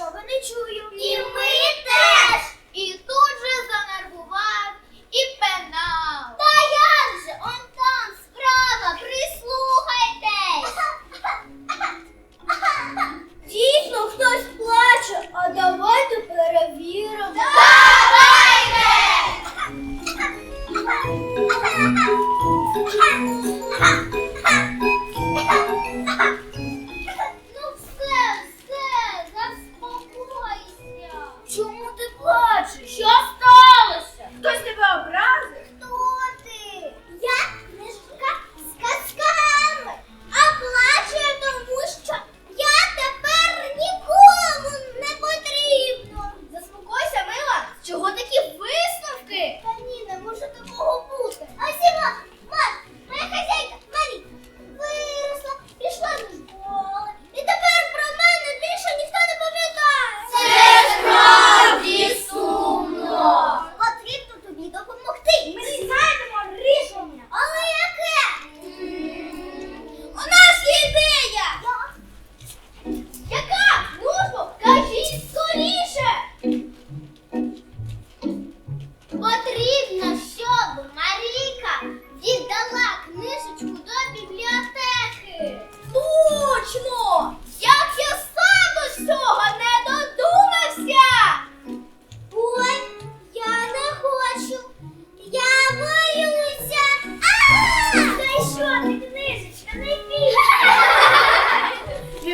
нічого не чую. І ми теж. І тут же занервував і пенал. Та як же? Он там справа, прислухайтесь. Дійсно, хтось плаче, а давайте перевіримо. Давайте!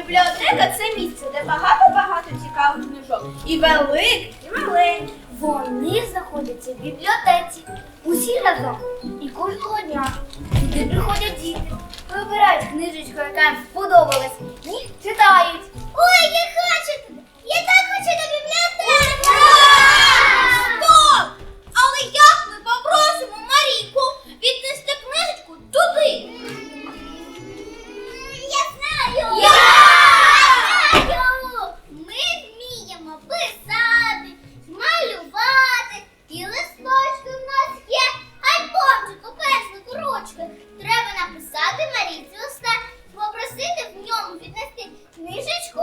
Бібліотека це місце, де багато-багато цікавих книжок. І великих, і маленьких. Вони знаходяться в бібліотеці. Усі разом. І кожного дня. Сюди приходять діти, вибирають книжечку, яка їм сподобалась, і читають. написати Марійці листа і попросити в ньому віднести книжечку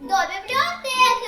до бібліотеки.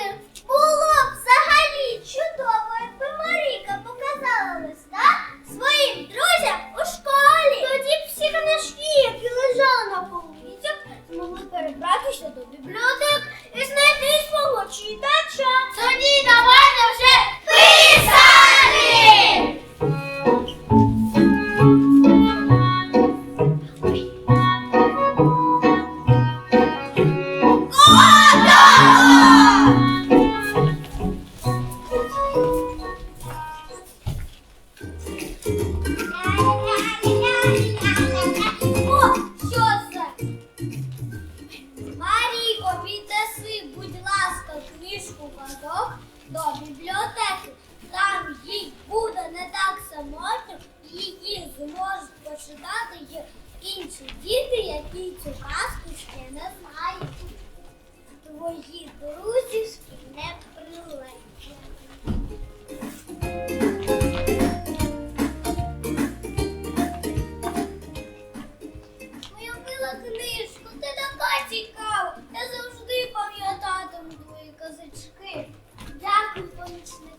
Сидіти, діти, які цю казку ще не знають. Твої друзі не прилетять. Моя мила книжку, ти така цікава. Я завжди пам'ятатиму твої казачки. Дякую, помічник.